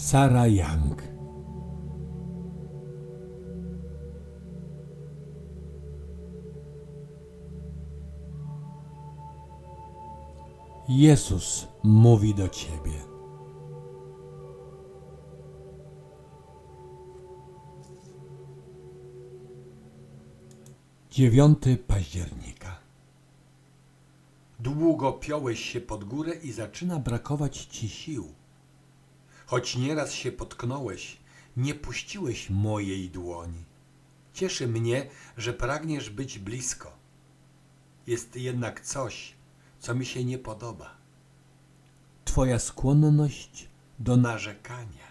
Sara Young. Jezus mówi do ciebie. Dziewiąty października. Długo piąłeś się pod górę i zaczyna brakować ci sił. Choć nieraz się potknąłeś, nie puściłeś mojej dłoni. Cieszy mnie, że pragniesz być blisko. Jest jednak coś, co mi się nie podoba. Twoja skłonność do narzekania.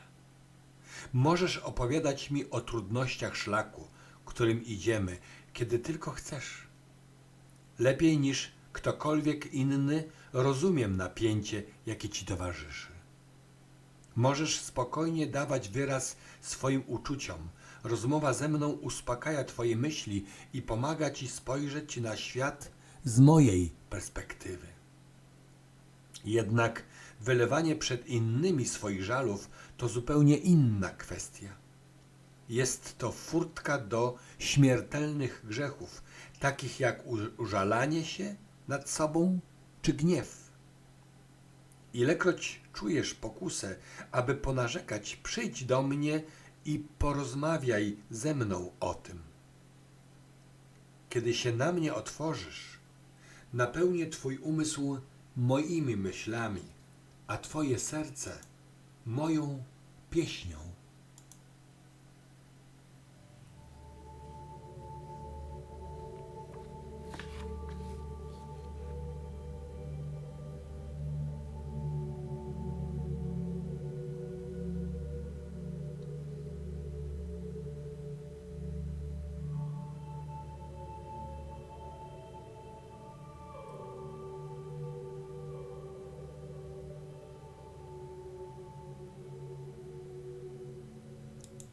Możesz opowiadać mi o trudnościach szlaku, którym idziemy, kiedy tylko chcesz. Lepiej niż ktokolwiek inny rozumiem napięcie, jakie ci towarzyszy. Możesz spokojnie dawać wyraz swoim uczuciom. Rozmowa ze mną uspokaja Twoje myśli i pomaga Ci spojrzeć na świat z mojej perspektywy. Jednak wylewanie przed innymi swoich żalów to zupełnie inna kwestia. Jest to furtka do śmiertelnych grzechów, takich jak użalanie się nad sobą czy gniew. Ilekroć czujesz pokusę, aby ponarzekać, przyjdź do mnie i porozmawiaj ze mną o tym. Kiedy się na mnie otworzysz, napełnię Twój umysł moimi myślami, a Twoje serce moją pieśnią.